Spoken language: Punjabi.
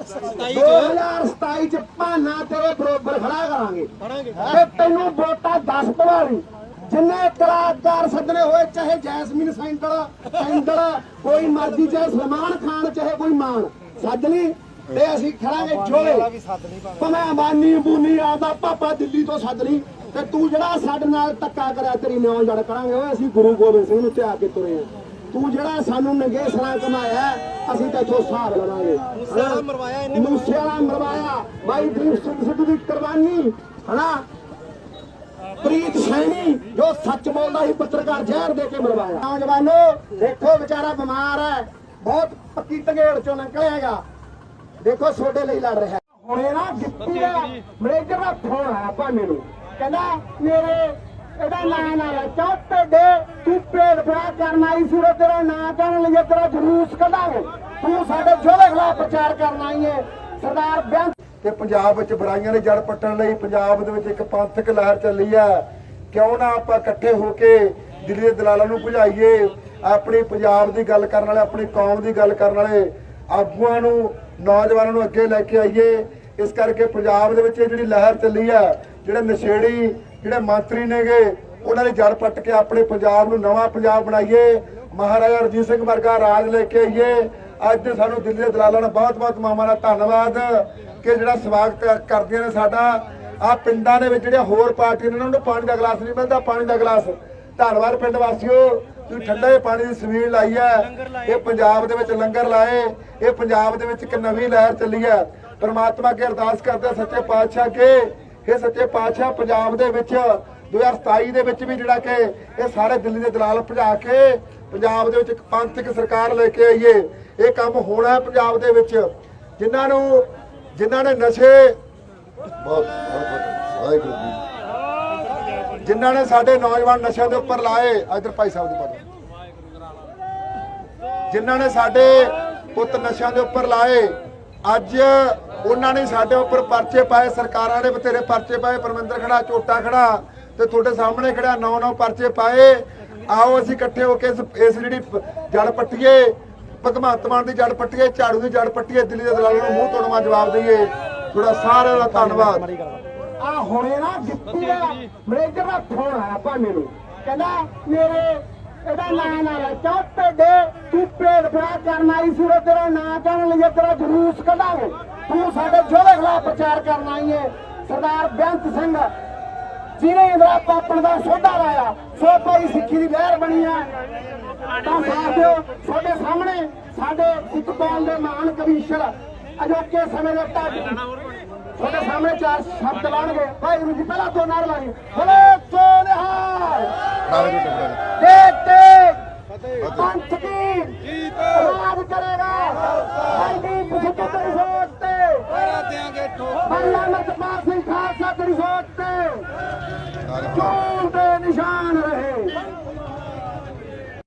2027 ਚ। ਭਾਨਾ ਤੇਰੇ ਬਰੋਬਰ ਖੜਾ ਕਰਾਂਗੇ। ਤੇ ਤੈਨੂੰ ਵੋਟਾਂ 10 ਪਵਾਰੀ ਜਿੰਨੇ ਕਲਾਕਾਰ ਸੱਜਣੇ ਹੋਏ ਚਾਹੇ ਜੈਸਮੀਨ ਸੈਂਡਲ ਸੈਂਡਲ ਕੋਈ ਮਰਜ਼ੀ ਚਾਹੇ ਸਲਮਾਨ ਖਾਨ ਚਾਹੇ ਕੋਈ ਮਾਨ ਸੱਜਣੀ ਤੇ ਅਸੀਂ ਖੜਾਂਗੇ ਜੋਲੇ ਭਵੇਂ। ਅੰਬਾਨੀ ਬੂਨੀ ਆਦਾ ਪਾਪਾ ਦਿੱਲੀ ਤੋਂ ਸੱਦ ਲਈ ਤੇ ਤੂੰ ਜਿਹੜਾ ਸਾਡੇ ਨਾਲ ਧੱਕਾ ਕਰਿਆ ਤੇਰੀ ਨਿਉ ਜੜ ਕਰਾਂਗੇ। ਓਏ ਅਸੀਂ ਗੁਰੂ ਗੋਬਿੰਦ ਸਿੰਘ ਨੂੰ ਧਿਆ ਕੇ ਤੁਰੇ ਆ। ਤੂੰ ਜਿਹੜਾ ਸਾਨੂੰ ਨੰਗੇ ਸਰਾਂ ਕਮਾਇਆ ਅਸੀਂ ਤਾਂ ਇਥੋਂ ਹਿਸਾਬ ਲਵਾਂਗੇ ਮੂਸੇ ਵਾਲਾ ਮਰਵਾਇਆ ਇਹਨੇ ਮੂਸੇ ਵਾਲਾ ਮਰਵਾਇਆ। ਬਾਈ ਦੀਪ ਸਿੰਘ ਸਿੱਧੂ ਦੀ ਕੁਰਬਾਨੀ ਹਨਾ? ਪ੍ਰੀਤ ਸੈਣੀ ਜੋ ਸੱਚ ਬੋਲਦਾ ਸੀ ਪੱਤਰਕਾਰ ਜ਼ਹਿਰ ਦੇ ਕੇ ਮਰਵਾਇਆ। ਨੌਜਵਾਨੋ ਦੇਖੋ ਵਿਚਾਰਾ ਬਿਮਾਰ ਹੈ। ਬਹੁਤ ਪੱਕੀ ਤਗੇੜ ਚੋਂ ਨਿਕਲਿਆਗਾ। ਦੇਖੋ ਛੋਡੇ ਲਈ ਲੜ ਰਿਹਾ ਹੁਣੇ ਨਾ ਗਿੱਪੀ ਦਾ ਮੈਨੇਜਰ ਦਾ ਫੋਨ ਆਇਆ ਭਾਨੇ ਨੂੰ। ਕਹਿੰਦਾ ਮੇਰੇ ਇਹਦਾ ਨਾਂ ਨਾ ਲੈ ਚੌਥੇ ਦੇ ਤੂੰ ਭੇਡ ਕਰਨ ਆਈ ਸੀ ਉਰੇ, ਤੇਰਾ ਨਾਂ ਕਰਨ ਲਈ ਤੇਰਾ ਜਲੂਸ ਕੱਢਾਂਗੇ ਤੂੰ ਸਾਡੇ ਜੋੜੇ ਖਿਲਾਫ ਪ੍ਰਚਾਰ ਕਰਨ ਆਈ ਹੈ ਸਰਦਾਰ ਬੇਅੰਤ ਕਿ ਪੰਜਾਬ ਵਿੱਚ ਬੁਰਾਈਆਂ ਦੇ ਜੜ ਪੱਟਣ ਲਈ ਪੰਜਾਬ ਦੇ ਵਿੱਚ ਇੱਕ ਪੰਥਕ ਲਹਿਰ ਚੱਲੀ ਆ। ਕਿਉਂ ਨਾ ਆਪਾਂ ਇਕੱਠੇ ਹੋ ਕੇ ਦਿੱਲੀ ਦੇ ਦਲਾਲਾਂ ਨੂੰ ਭੁਜਾਈਏ, ਆਪਣੀ ਪੰਜਾਬ ਦੀ ਗੱਲ ਕਰਨ ਵਾਲੇ, ਆਪਣੀ ਕੌਮ ਦੀ ਗੱਲ ਕਰਨ ਵਾਲੇ ਆਗੂਆਂ ਨੂੰ, ਨੌਜਵਾਨਾਂ ਨੂੰ ਅੱਗੇ ਲੈ ਕੇ ਆਈਏ। ਇਸ ਕਰਕੇ ਪੰਜਾਬ ਦੇ ਵਿੱਚ ਇਹ ਜਿਹੜੀ ਲਹਿਰ ਚੱਲੀ ਆ, ਜਿਹੜੇ ਨਸ਼ੇੜੀ, ਜਿਹੜੇ ਮੰਤਰੀ ਨੇਗੇ ਉਹਨਾਂ ਦੀ ਜੜ ਪੱਟ ਕੇ ਆਪਣੇ ਪੰਜਾਬ ਨੂੰ ਨਵਾਂ ਪੰਜਾਬ ਬਣਾਈਏ। ਮਹਾਰਾਜਾ ਰਣਜੀਤ ਸਿੰਘ ਵਰਗਾ ਰਾਜ ਲੈ ਕੇ ਆਈਏ। ਅੱਜ ਦੇ ਸਾਨੂੰ ਦਿੱਲੀ ਦੇ ਦਲਾਲਾਂ ਦਾ ਬਹੁਤ-ਬਹੁਤ ਮਾਮਾ ਦਾ ਧੰਨਵਾਦ ਕਿ ਜਿਹੜਾ ਸਵਾਗਤ ਕਰਦੀਆਂ ਨੇ ਸਾਡਾ। ਆ ਪਿੰਡਾਂ ਦੇ ਵਿੱਚ ਜਿਹੜੇ ਹੋਰ ਪਾਰਟੀਆਂ ਨੇ ਉਹਨਾਂ ਨੂੰ ਪਾਣੀ ਦਾ ਗਲਾਸ ਨਹੀਂ ਮਿਲਦਾ ਪਾਣੀ ਦਾ ਗਲਾਸ। ਧੰਨਵਾਦ ਪਿੰਡ ਵਾਸੀਓ ਤੁਸੀਂ ਠੰਡੇ ਪਾਣੀ ਦੀ ਸਵੀਲ ਲਾਈ ਹੈ। ਇਹ ਪੰਜਾਬ ਦੇ ਵਿੱਚ ਲੰਗਰ ਲਾਏ। ਇਹ ਪੰਜਾਬ ਦੇ ਵਿੱਚ ਇੱਕ ਨਵੀਂ ਲਹਿਰ ਚੱਲੀ ਹੈ। ਪਰਮਾਤਮਾ ਅੱਗੇ ਅਰਦਾਸ ਕਰਦੇ ਸੱਚੇ ਪਾਤਸ਼ਾਹ ਕੇ ਇਹ ਸੱਚੇ ਪਾਤਸ਼ਾਹ ਪੰਜਾਬ ਦੇ ਵਿੱਚ 2027 ਦੇ ਵਿੱਚ ਵੀ ਜਿਹੜਾ ਕਿ ਇਹ ਸਾਰੇ ਦਿੱਲੀ ਦੇ ਦਲਾਲ ਭਜਾ ਕੇ ਪੰਜਾਬ ਦੇ ਵਿੱਚ ਇੱਕ ਪੰਥਕ ਸਰਕਾਰ ਲੈ ਕੇ ਆਈਏ। ਇਹ ਕੰਮ ਹੋਣਾ ਹੈ ਪੰਜਾਬ ਦੇ ਵਿੱਚ। ਜਿਨ੍ਹਾਂ ਨੂੰ, ਜਿਨ੍ਹਾਂ ਨੇ ਨਸ਼ੇ, ਬਹੁਤ ਬਹੁਤ ਜਿਨ੍ਹਾਂ ਨੇ ਸਾਡੇ ਨੌਜਵਾਨ ਨਸ਼ਿਆਂ ਦੇ ਉੱਪਰ ਲਾਏ, ਇਧਰ ਭਾਈ ਸਾਹਿਬ ਦੀ ਬਾਤ ਜਿਨ੍ਹਾਂ ਨੇ ਸਾਡੇ ਪੁੱਤ ਨਸ਼ਿਆਂ ਦੇ ਉੱਪਰ ਲਾਏ, ਅੱਜ ਉਹਨਾਂ ਨੇ ਸਾਡੇ ਉੱਪਰ ਪਰਚੇ ਪਾਏ, ਸਰਕਾਰਾਂ ਨੇ ਬਥੇਰੇ ਪਰਚੇ ਪਾਏ, ਪਰਮਿੰਦਰ ਖੜਾ, ਚੋਟਾ ਖੜਾ। ਤੇ ਤੁਹਾਡੇ ਸਾਹਮਣੇ ਖੜਾ ਨੌ ਨੌ ਪਰਚੇ ਪਾਏ। ਆਓ ਅਸੀਂ ਇਕੱਠੇ ਹੋ ਕੇ ਇਸ ਜਿਹੜੀ ਜੜ ਪੱਟੀਏ, ਭਗਵੰਤ ਮਾਨ ਦੀ ਜੜ ਪੱਟੀਏ, ਝਾੜੂ ਦੀ ਜੜ ਪੱਟੀਏ, ਦਿੱਲੀ ਦੇ ਦਲਾਲਾਂ ਨੂੰ ਮੂੰਹ ਤੋੜਵਾ ਜਵਾਬ ਦਈਏ। ਤੁਹਾਡਾ ਸਾਰਿਆਂ ਦਾ ਧੰਨਵਾਦ। ਆ ਹੁਣੇ ਨਾ ਗਿੱਪੀ ਦਾ ਮੈਨੇਜਰ ਦਾ ਫੋਨ ਆਇਆ ਭਾਨੇ ਨੂੰ। ਕਹਿੰਦਾ ਮੇਰੇ ਇਹਦਾ ਨਾਂ ਨਾ ਲੈ ਚੌਥੇ ਦੇ ਤੂੰ ਭੇਡ ਵਿਆਹ ਕਰਨ ਆਈ ਸੀ ਤੇਰਾ ਨਾਂ ਕਰਨ ਲਈ ਤੇਰਾ ਜਲੂਸ ਕੱਢਾਂਗੇ। ਤੂੰ ਸਾਡੇ ਜੋੜੇ ਖਿਲਾਫ ਪ੍ਰਚਾਰ ਕਰਨ ਆਈ ਹੈ ਸਰਦਾਰ ਬੇਅੰਤ ਸਿੰਘ ਜਿਹਨੇ ਇੰਦਰਾ ਪਾਪਣ ਦਾ ਸੋਧਾ ਲਾਇਆ ਸੋ ਭਾਈ ਸਿੱਖੀ ਦੀ ਲਹਿਰ ਬਣੀ ਆ। ਤਾਂ ਸਾਥ ਦਿਓ ਤੁਹਾਡੇ ਸਾਹਮਣੇ ਸਾਡੇ ਕੌਮ ਦੇ ਮਹਾਨ ਕਵੀਸ਼ਰ ਅਜੋਕੇ ਸਮੇਂ ਦੇ ਢੱਡ ਤੁਹਾਡੇ ਸਾਹਮਣੇ ਚਾਰ ਸ਼ਬਦ ਲਾਣਗੇ ਵਾਹਿਗੁਰੂ ਜੀ ਪਹਿਲਾਂ ਤੋਂ ਨਾਰ ਲਾਣੀ ਬੋਲੇ ਸੋਨਿਹਾਰ ਦੇ ਤੇ ਪੰਥ ਚੂਰ ਦੇ ਨਿਸ਼ਾਨ ਰਹੇ।